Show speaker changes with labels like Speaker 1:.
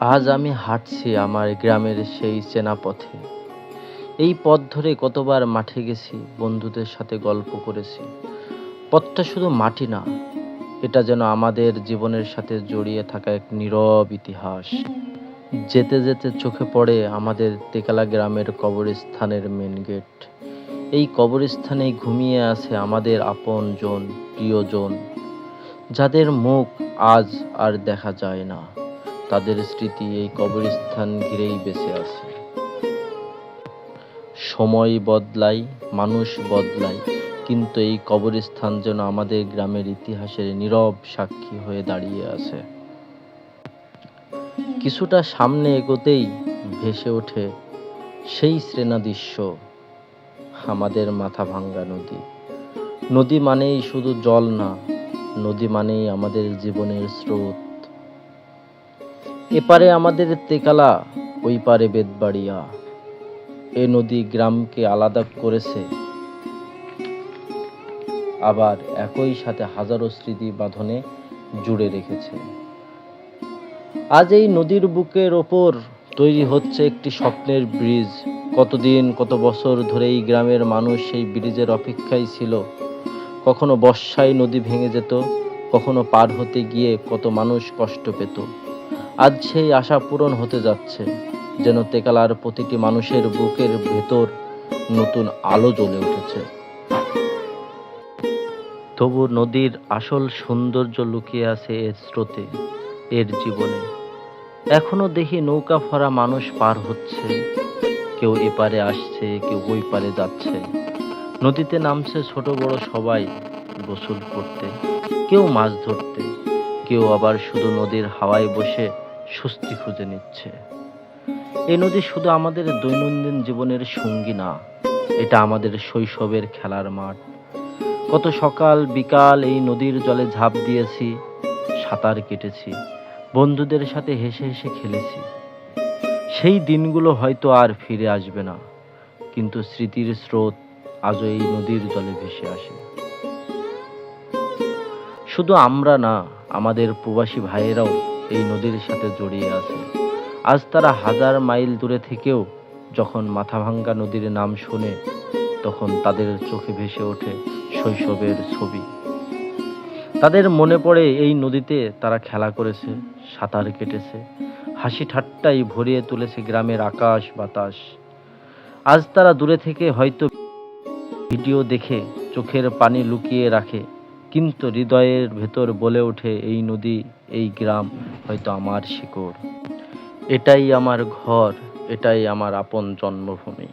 Speaker 1: আজ আমি হাঁটছি আমার গ্রামের সেই চেনা পথে এই পথ ধরে কতবার মাঠে গেছি, বন্ধুদের সাথে গল্প করেছি। পথটা শুধু মাটি না, এটা যেন আমাদের জীবনের সাথে জড়িয়ে থাকা এক নীরব ইতিহাস। যেতে যেতে চোখে পড়ে আমাদের তেকালা গ্রামের কবরস্থানের মেন গেট এই কবরস্থানেই ঘুমিয়ে আছে আমাদের আপন জন, প্রিয়জন। যাদের মুখ আজ আর দেখা যায় না। তাদের স্মৃতি এই কবরস্থান ঘিরেই বেঁচে আছে। সময় বদলায় মানুষ বদলায় কিন্তু এই কবরস্থান যেন আমাদের গ্রামের ইতিহাসের নীরব সাক্ষী হয়ে দাঁড়িয়ে আছে। কিছুটা সামনে এগোতেই ভেসে ওঠে সেই শ্রেণাদৃশ্য, আমাদের মাথা ভাঙ্গা নদী। নদী মানেই শুধু জল না, নদী মানেই আমাদের জীবনের স্রোত। এপারে আমাদের তেকালা, ওই পারে বেদবাড়িয়া এ নদী গ্রামকে আলাদা করেছে। আবার একই সাথে হাজারো স্মৃতি বাঁধনে জুড়ে রেখেছে। আজ এই নদীর বুকের ওপর তৈরি হচ্ছে একটি স্বপ্নের ব্রিজ। কতদিন, কত বছর ধরে এই গ্রামের মানুষ সেই ব্রিজের অপেক্ষায় ছিল? কখনো বর্ষায় নদী ভেঙে যেত, কখনো পার হতে গিয়ে কত মানুষ কষ্ট পেত। আজ সেই আশা পূরণ হতে যাচ্ছে, যেন তেকালার প্রতিটি মানুষের বুকের ভেতর নতুন আলো জ্বলে উঠেছে। তবু নদীর আসল সৌন্দর্য লুকিয়ে আছে এর স্রোতে, এর জীবনে। এখনও দেখি নৌকা ভরা মানুষ পার হচ্ছে, কেউ এপারে আসছে, কেউ ওই পারে যাচ্ছে। নদীতে নামছে ছোট বড় সবাই গোসল করতে, কেউ মাছ ধরতে, কেউ আবার শুধু নদীর হাওয়ায় বসে স্বস্তি খুঁজে নিচ্ছে। এই নদী শুধু আমাদের দৈনন্দিন জীবনের সঙ্গী না, এটা আমাদের শৈশবের খেলার মাঠ। কত সকাল বিকাল এই নদীর জলে ঝাঁপ দিয়েছি, সাঁতার কেটেছি, বন্ধুদের সাথে হেসে হেসে খেলেছি। সেই দিনগুলো হয়তো আর ফিরে আসবে না, কিন্তু স্মৃতির স্রোত আজও এই নদীর জলে ভেসে আসে। শুধু আমরা না, আমাদের প্রবাসী ভাইয়েরাও এই নদীর সাথে জড়িয়ে আছে। আজ তারা হাজার মাইল দূরে থেকেও যখন মাথাভাঙ্গা নদীর নাম শোনে, তখন তাদের চোখে ভেসে ওঠে শৈশবের ছবি। তাদের মনে পড়ে এই নদীতে তারা খেলা করেছে, সাঁতার কেটেছে, হাসি ঠাট্টাই ভরিয়ে তুলেছে গ্রামের আকাশ বাতাস। আজ তারা দূরে থেকে হয়তো ভিডিও দেখে চোখের পানি লুকিয়ে রাখে কিন্তু হৃদয়ের ভেতর বলে ওঠে, এই নদী, এই গ্রাম হয়তো আমার শিকড়। এটাই আমার ঘর, এটাই আমার আপন জন্মভূমি।